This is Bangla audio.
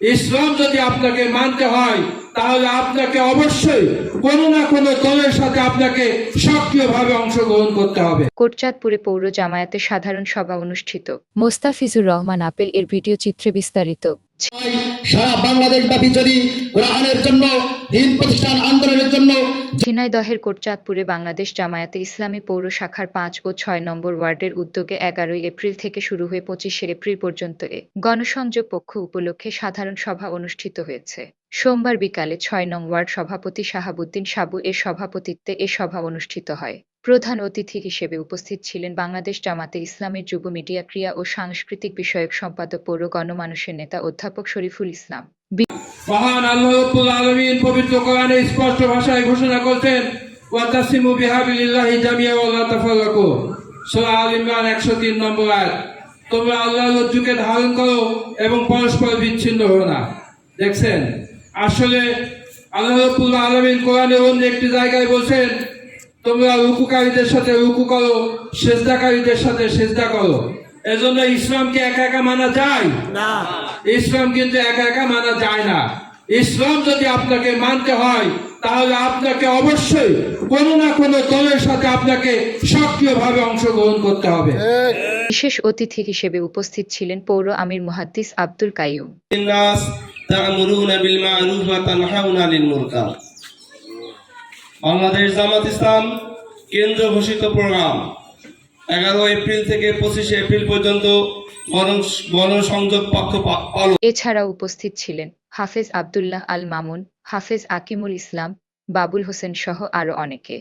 ইসলাম যদি আপনাকে মানতে হয়, তাহলে আপনাকে অবশ্যই কোনো না কোনো দলের সাথে আপনাকে সক্রিয়ভাবে অংশগ্রহণ করতে হবে। কোটচাঁদপুরে পৌর জামায়াতের সাধারণ সভা অনুষ্ঠিত। মোস্তাফিজুর রহমান আপেল এর ভিডিও চিত্রে বিস্তারিত। ঝিনাইদহের কোটচাঁদপুরে বাংলাদেশ জামায়াতে ইসলামী পৌর শাখার পাঁচ ও ছয় নম্বর ওয়ার্ডের উদ্যোগে এগারোই এপ্রিল থেকে শুরু হয়ে পঁচিশে এপ্রিল পর্যন্ত এ গণসংযোগ পক্ষ উপলক্ষে সাধারণ সভা অনুষ্ঠিত হয়েছে। সোমবার বিকালে ছয় নং ওয়ার্ড সভাপতি শাহাবুদ্দিন সাবু এর সভাপতিত্বে এ সভা অনুষ্ঠিত হয়। প্রধান অতিথি হিসেবে উপস্থিত ছিলেন বাংলাদেশ জামাতে ইসলামের যুব মিডিয়া, ক্রিয়া ও সাংস্কৃতিক বিষয়ক সম্পাদক পৌর গণমানুষের নেতা অধ্যাপক শরীফুল ইসলাম। পবিত্র কোরআনে স্পষ্ট ভাষায় ঘোষণা করছেন ওয়াতাসিমু বিহাবিলিল্লাহি জামিয়া ওয়ালা তাফাররাকু। সূরা আল ইমরান 103 নম্বর আয়াত। তোমরা আল্লাহর রজ্জুকে ধারণ করো এবং পরস্পর বিচ্ছিন্ন হও না। দেখছেন? আসলে আল্লাহ রব্বুল আলমিন কোরআনে অন্য একটি জায়গায় বলছেন তোমরা রুকুকারীদের সাথে রুকু করো সেজদাকারীদের সাথে সেজদা করো। এজন্য ইসলামকে একা একা মানা যায়? না। ইসলাম কিন্তু একা একা মানা যায় না। ইসলাম যদি আপনাকে মানতে হয় তাহলে আপনাকে অবশ্যই কোনো না কোনো দলের সাথে আপনাকে সক্রিয়ভাবে অংশগ্রহণ করতে হবে। বিশেষ অতিথি হিসেবে উপস্থিত ছিলেন পৌর আমির মুহাদ্দিস আব্দুল কাইয়ুম। তা'মুরুনা বিল মা'রুফ ওয়া তানহাউনা আনিল মুনকার বাংলাদেশ জামাত ইসলাম কেন্দ্র ঘোষিত প্রোগ্রাম এগারো এপ্রিল থেকে পঁচিশে এপ্রিল পর্যন্ত গণসংযোগ পক্ষ পালন এছাড়া উপস্থিত ছিলেন হাফেজ আবদুল্লাহ আল মামুন, হাফেজ আকিমুল ইসলাম, বাবুল হোসেন সহ আরও অনেকে।